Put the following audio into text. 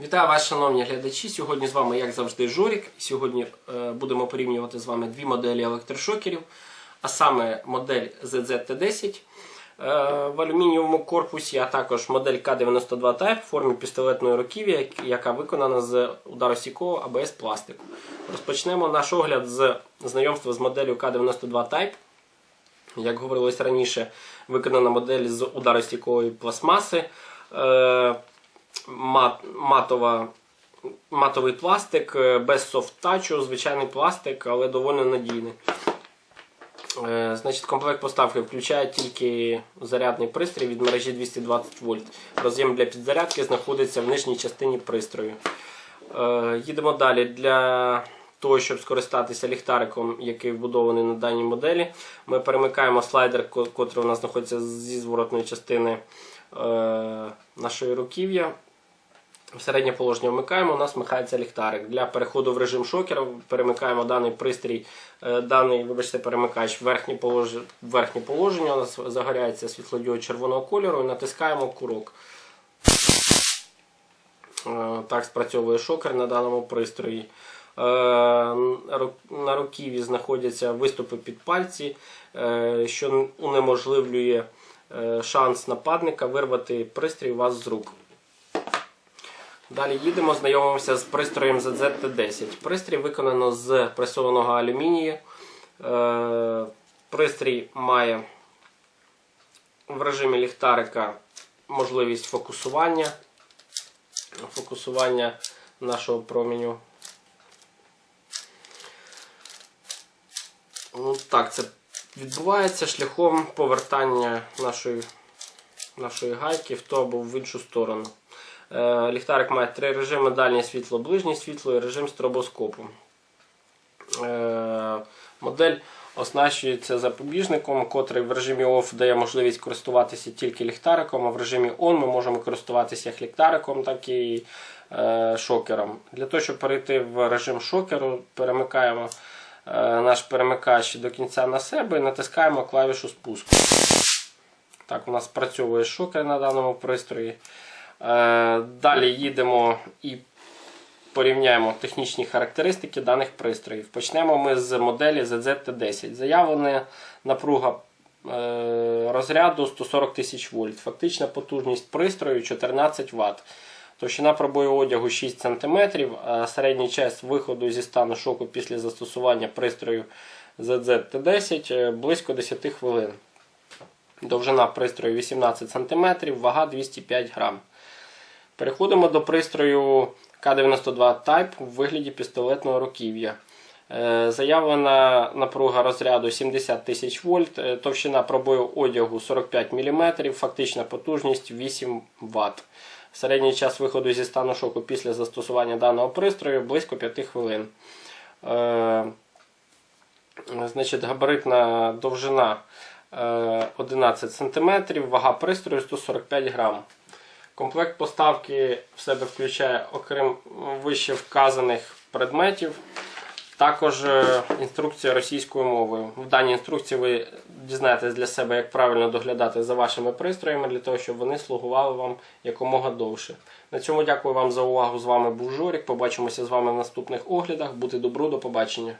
Вітаю вас, шановні глядачі. Сьогодні з вами, як завжди, Жорік. Сьогодні е, будемо порівнювати з вами дві моделі електрошокерів, а саме модель ZZT10 е, в алюмінієвому корпусі, а також модель К-92 Type в формі пістолетної руків'я, яка виконана з ударосікового АБС пластику. Розпочнемо наш огляд з знайомства з моделлю К-92 Type. Як говорилось раніше, виконана модель з ударостійкої пластмаси. Е, мат, матова, матовий пластик е, без софт-тачу, звичайний пластик, але доволі надійний. Е, Значить, комплект поставки включає тільки зарядний пристрій від мережі 220 вольт. Роз'єм для підзарядки знаходиться в нижній частині пристрою. Їдемо далі. Для того, щоб скористатися ліхтариком, який вбудований на даній моделі, ми перемикаємо слайдер, ко- котрий у нас знаходиться зі зворотної частини е, нашої руків'я. В середнє положення вмикаємо, у нас вмикається ліхтарик. Для переходу в режим шокера перемикаємо даний пристрій, е, даний, вибачте, перемикач в верхнє, полож... в верхнє положення. У нас загоряється світлодіод червоного кольору і натискаємо курок. Е, Так спрацьовує шокер на даному пристрої. Е, На руків'ї знаходяться виступи під пальці, е, що унеможливлює е, шанс нападника вирвати пристрій у вас з рук. Далі їдемо, знайомимося з пристроєм ZZT10. Пристрій виконано з пресованого алюмінію. Пристрій має в режимі ліхтарика можливість фокусування, фокусування нашого проміню. Ну, так, це відбувається шляхом повертання нашої, нашої гайки в ту або в іншу сторону. Е, Ліхтарик має три режими: дальнє світло, ближнє світло і режим стробоскопу. Е, Модель оснащується запобіжником, котрий в режимі OFF дає можливість користуватися тільки ліхтариком, а в режимі ON ми можемо користуватися як ліхтариком, так і е, шокером. Для того, щоб перейти в режим шокеру, перемикаємо наш перемикач до кінця на себе і натискаємо клавішу спуску. Так, у нас працьовує шокер на даному пристрої. Е, Далі їдемо і порівняємо технічні характеристики даних пристроїв. Почнемо ми з моделі ZZT10. Заявлена напруга е, розряду 140 тисяч вольт. Фактична потужність пристрою 14 Вт. Товщина пробою одягу 6 см, а середній час виходу зі стану шоку після застосування пристрою ZZT10 е, близько 10 хвилин. Довжина пристрою 18 см, вага 205 грам. Переходимо до пристрою К92 Type в вигляді пістолетного руків'я. Е, Заявлена напруга розряду 70 тисяч вольт, е, товщина пробою одягу 45 мм, фактична потужність 8 Вт. Середній час виходу зі стану шоку після застосування даного пристрою близько 5 хвилин. Е, Значить, габаритна довжина е, 11 см, вага пристрою 145 грам. Комплект поставки в себе включає, окрім вище вказаних предметів, також е, інструкція російською мовою. В даній інструкції ви дізнаєтесь для себе, як правильно доглядати за вашими пристроями, для того, щоб вони слугували вам якомога довше. На цьому дякую вам за увагу. З вами був Жорік. Побачимося з вами в наступних оглядах. Бути добру, до побачення.